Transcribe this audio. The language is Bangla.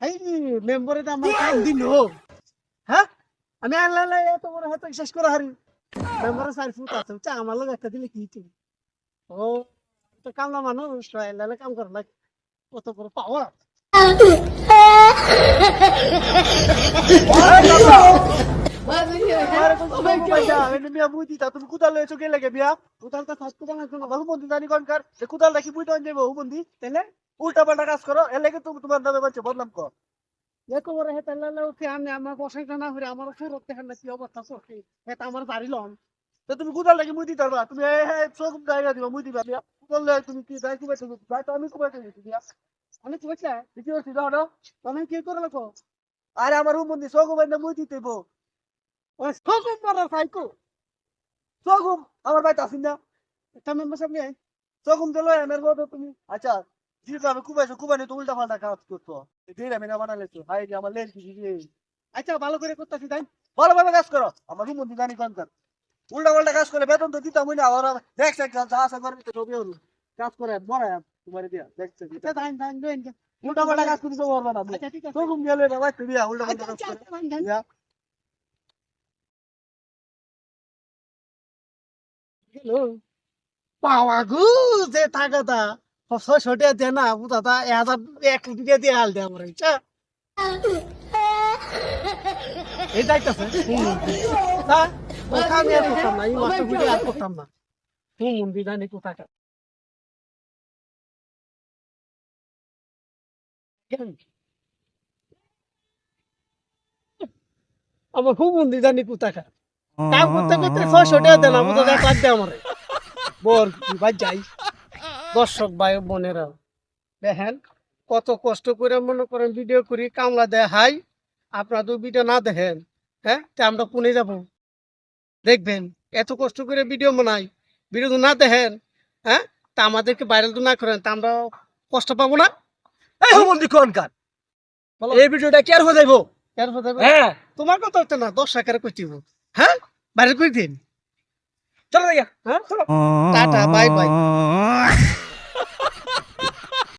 এই মেম্বারে তো আমার কাম হ্যাঁ আমি আনলে এত বড় শেষ করে হারি মেম্বারে চার ফুট আছে চা আমার লোক একটা দিলে কি তুমি ও তো কামলা মানুষ এলালে কাম করে লাগে কত বড় পাওয়ার তুমি কোথাও লয়েছো কে লাগে বিয়া কোথালটা ফার্স্ট কোথাও না কোনো বহু বন্ধু জানি কনকার যে কোথালটা কি বুঝতে যাবে বন্ধু তাহলে উল্টা পাল্টা কাজ করো এর লাগে তুমি তোমার নামে বাচ্চা বদনাম কর। দেখো বড় হেতা লালা উঠে আনে আমার বসাইটা না করে আমার ফেরত দেখেন না কি অবস্থা করছে হেতা আমার বাড়ি লন। তো তুমি কোথাল লাগে মুই দিতে পারবা? তুমি এই এই চোখ জায়গা দিবা মুই দিবা। বিয়া লাগে তুমি কি দায় কুবাইতে দায় তো আমি কুবাইতে দিছি বিয়া আমি কুবাইছে? দেখি হচ্ছে দাও তুমি কি করে রাখো আরে আমার রুম বন্ধি চোখ বাইন্দা মুই দিতে বো। ওই চোখ মারা সাইকো। চোখ আমার বাড়িতে আসিন না। চোখ দিল তুমি। আচ্ছা আমি কুবাইছো কুবাইনি তো উল্টা পাল্টা কাজ করতো। দিয়ে আমি না বানালেছো হাই যে আমার লেন কিছু আচ্ছা ভালো করে করতেছি তাই? ভালো ভালো কাজ করো। আমার রুম বন্ধি জানি কোন কাজ উল্টা পাল্টা কাজ করে বেতন তো দিতাম না আবার দেখ দেখ যা আশা করে তো সবই হলো। কাজ করে বড় তোমার দিয়া দেখছে উল্টা পাল্টা কাজ করতে পারবে না আচ্ছা ঠিক আছে। তো ঘুম গেলে না ভাই তুমি উল্টা পাল্টা কাজ করে। যা। পাওয়া গু যে টাকাটা ছয়শো টাকা দেয় না। বুঝাতা এক হাজার এক কোটি টাকা দিয়ে হাল দেয় আমার ইচ্ছা এই যাইতেছে হ্যাঁ ওটা আমি আর করতাম না এই মাস্টার গুলি আর করতাম না। হুম মন্দির জানি কোথাকার আমার খুব মন্দির জানি কোথাকার কাম করতে করতে ছয়শো টাকা দেন তো এক লাখ আমার বর ভাই যাই। দর্শক ভাই বোনেরা দেখেন কত কষ্ট করে মনে করেন ভিডিও করি কামলা দেয় হাই আপনারা তো ভিডিও না দেখেন হ্যাঁ? তা আমরা কোনে যাব? দেখবেন এত কষ্ট করে ভিডিও বানাই ভিডিও তো না দেখেন হ্যাঁ? তা আমাদেরকে ভাইরাল তো না করেন তা আমরা কষ্ট পাবো না? এই কোনকার এই ভিডিওটা কেয়ার হয়ে যাইবো? হ্যাঁ তোমার কথা হচ্ছে না দশ টাকার কই দিব? হ্যাঁ? ভাইরাল করে দিন? চলো হ্যাঁ? Tata bye bye.